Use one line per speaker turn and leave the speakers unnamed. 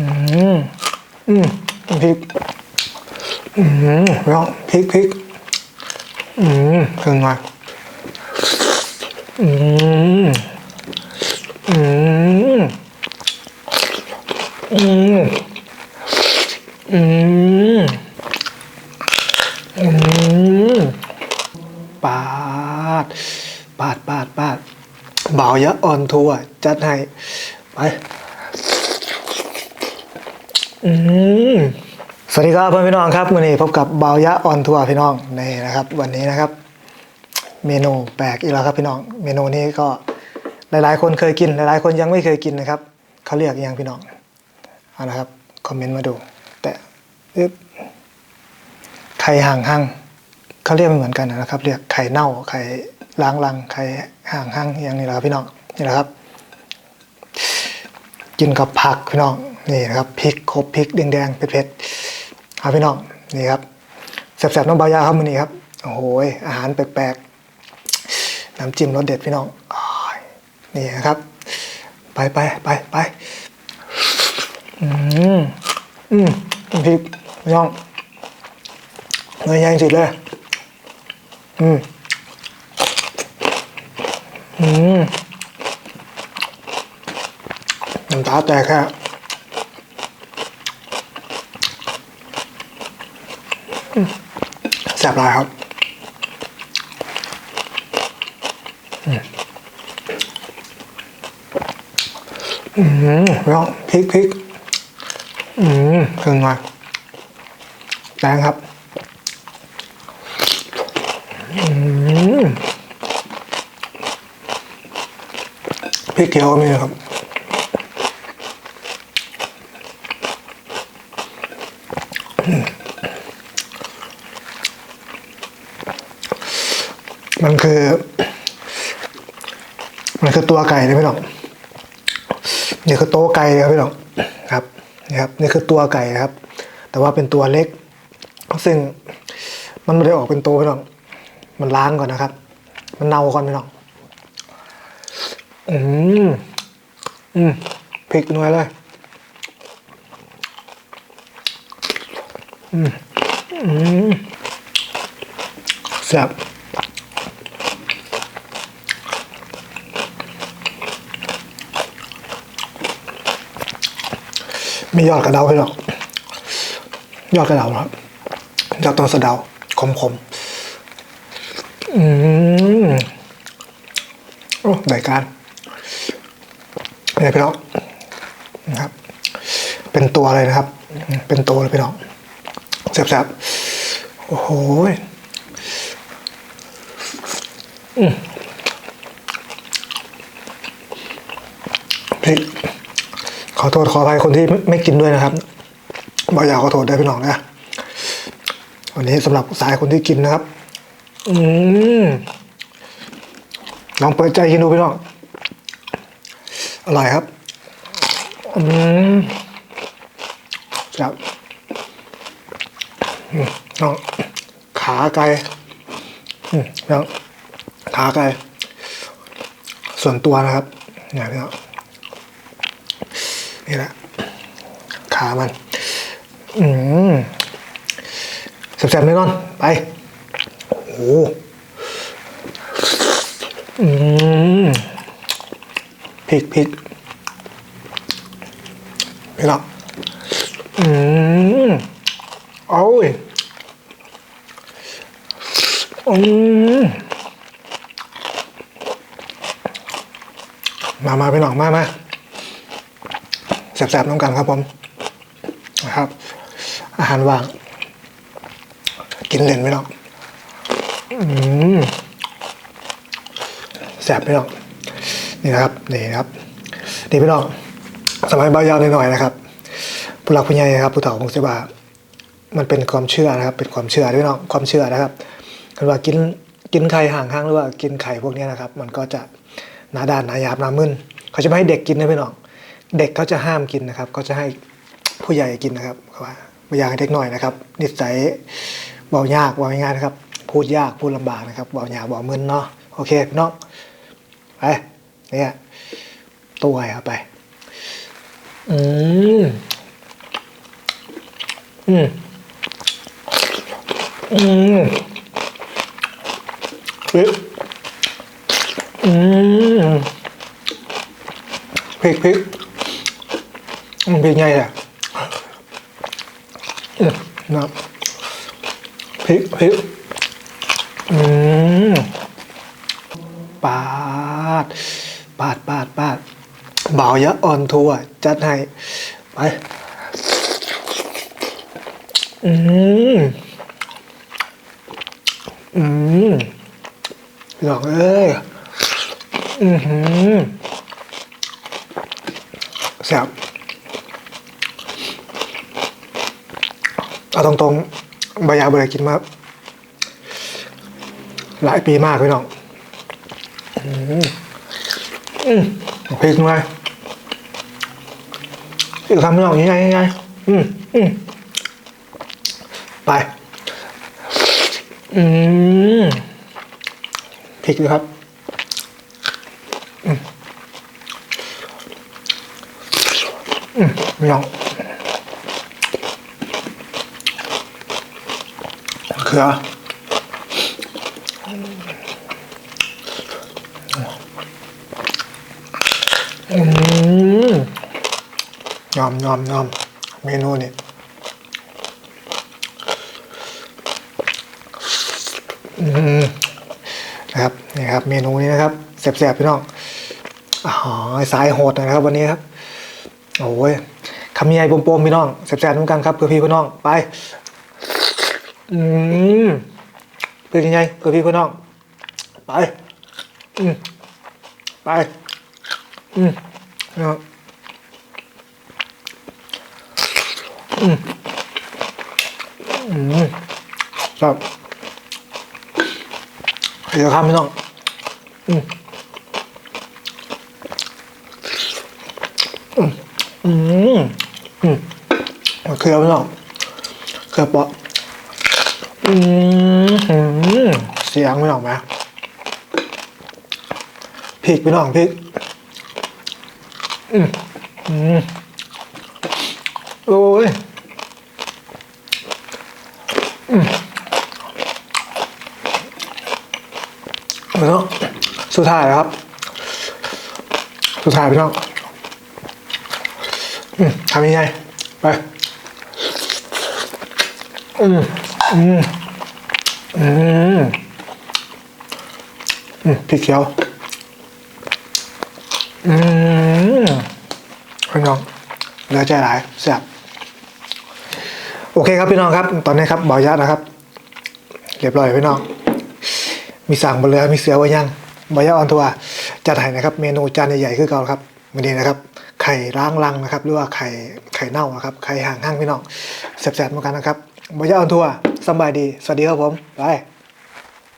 อืมอืมพริก อืมแล้วพริกพริกอืมถึงมาอืมอืมอืมอืมอืมปาด ปาดปาดปาดเบาเยอะอ่อนทัวร์จัดให้ ไป สวัสดีครับเพื่อนพี่น้องครับวันนี้พบกับเบายะออนทัวร์พี่น้องนี่นะครับ วันนี้นะครับ เมนูแปลกอีกแล้วครับพี่น้อง เมนูนี้ก็หลาย ๆ คนเคยกิน หลาย ๆ คนยังไม่เคยกินนะครับเขาเรียกยังพี่น้องเอานะครับคอมเมนต์มาดู แต่อึ๊บไข่ห่างหั่งเขาเรียกไม่เหมือนกันนะครับ เรียกไข่เน่าไข่ล้างรังไข่ห่างหั่งอย่างนี้แหละครับพี่น้องนี่แหละครับ กินกับผักพี่น้อง นี่นะครับพริกครบพริกแดงๆเผ็ดๆเอาพี่น้องนี่ครับแซ่บๆน้องบายาครับมือนี้ครับโอ้โหอาหารแปลกๆน้ำจิ้มรสเด็ดพี่น้องอนี่นะครับ ไปไปไปไปอืมอืมพริกพี่น้องเนื้อย่างสุดเลยอืมอืมน้ำตาแตกแค่ แสบลายครับอืมอืมแล้วพริกพริกอืมถึงมาแรงครับ อืมพริกเขียวก็มีครับมั มันคือ มันคือตัวไก่เลยพี่น้องนี่คือโต๊ะไก่ครับพี่น้องครับนี่ครับนี่คือตัวไก่นะครับ แต่ว่าเป็นตัวเล็ก ซึ่งมันไม่ได้ออกเป็นโตพี่น้องมันล้างก่อนนะครับ มันเน่าก่อนพี่น้องอืมอืมพริกหน่วยเลยอืมอืมแซ่บ มียอดกระเดาให้หรอก ยอดกระเดาครับยอดต้นสะเดาขมขมๆอืมโอ้ได้การนี่พี่น้องนะครับ เป็นตัวเลยนะครับ เป็นตัวเลยพี่น้องแซ่บๆโอ้โหอืมพริก ขอโทษขออภัยคนที่ไม่ไม่กินด้วยนะครับบอยากขอโทษได้พี่น้องนะวันนี้สำหรับสายคนที่กินนะครับ อืมลองเปิดใจกินดูพี่น้องอร่อยครับ อืมครับน้องขาไก่อืมน้องขาไก่ส่วนตัวนะครับเนี่ยพี่น้อง นี่แหละ ขามัน อืมแซ่บๆแน่นอน ไป โอ้โหอืมพริกพริกพี่น้องอืมโอ้ยอืมมา มาพี่น้องมา มา แสบๆน้องกันครับผมนะครับ อาหารว่าง กินเล่นไม่ต้องอืมแสบไม่ต้องนี่นะครับนี่นะครับนี่พี่น้องสมัยเบายาวหน่อยๆนะครับผู้หลักผู้ใหญ่นะครับผู้เฒ่าคงจะว่ามันเป็นความเชื่อนะครับ เป็นความเชื่อด้วยเนาะความเชื่อนะครับคือว่ากินกินไข่ห่างห้างหรือว่ากินไข่พวกนี้นะครับ มันก็จะหนาด้านหนาหยาบหนามึนเขาจะไม่ให้เด็กกินนะพี่น้อง เด็กเขาจะห้ามกินนะครับเขาจะให้ผู้ใหญ่กินนะครับเขาว่าไม่อยากให้เด็กหน่อยนะครับ นิสัยเบายากเบาง่ายนะครับ พูดยากพูดลำบากนะครับเบาหยาเบามึนเนาะโอเคพี่น้องไปเนี่ยตัวไอ้ครับไป อืมอืมอืมพริกอืมพริกพริก อืมพริกไงอะนะพริกพริกอืมปาด ปาดปาดปาดเบาเยอะอ่อนทัวจัดให้ ไป อืม อืมหลอกเอ้ย อือหือแซ่บ เอาตรงๆบายาบริกินมาหลายปีมากพี่น้องอืมอืมพริกไงอีกคำพี่น้องยังไงยังไงอืมอืมไปอืมพริกด้วยครับอืมอืมไม่ลอง เขืออืมยอมยอมยอมเมนูนี่อืมนะครับนี่ครับ เมนูนี้นะครับแสบๆพี่น้องอ๋อสายโหดหนะครับ วันนี้ครับโอ้ยคำใหญ่ปมๆพี่น้องแสบๆเหมือนกันครับเพื่อพี่เพื่อน้องไป อืมเป็นยังไงเพื่อพี่เพื่อน้อง ไป อืมไป อืมเอาอืมอืมครับเดี๋ยวทำพี่น้อง อืมอืมอืมโอเคลียร์พี่น้องเคยปะ อืมเสียงพี่น้องไหมพริกพี่น้องพริกอืมอืมโอ้ยอืมแล้วสุดท้ายครับ สุดท้ายพี่น้องอืมทำยังไงไป อืม อืมอืมอืมพริกเขียว อืมพี่น้องเหลือใจหลายแซ่บโอเคครับพี่น้องครับ ตอนนี้ครับบอยะนะครับ เรียบร้อยพี่น้อง มีสั่งบนเรือมีเสือไว้ยังบอยะออนทัวร์จัดให้นะครับ เมนูจานใหญ่ๆคือเก่าครับวันนี้นะครับ ไข่ล้างลังนะครับ หรือว่าไข่ไข่เน่านะครับ ไข่ห่างห้างพี่น้องแซ่บๆเหมือนกันนะครับบ่อยะออนทัวร์ สบายดี สวัสดีครับผม ไป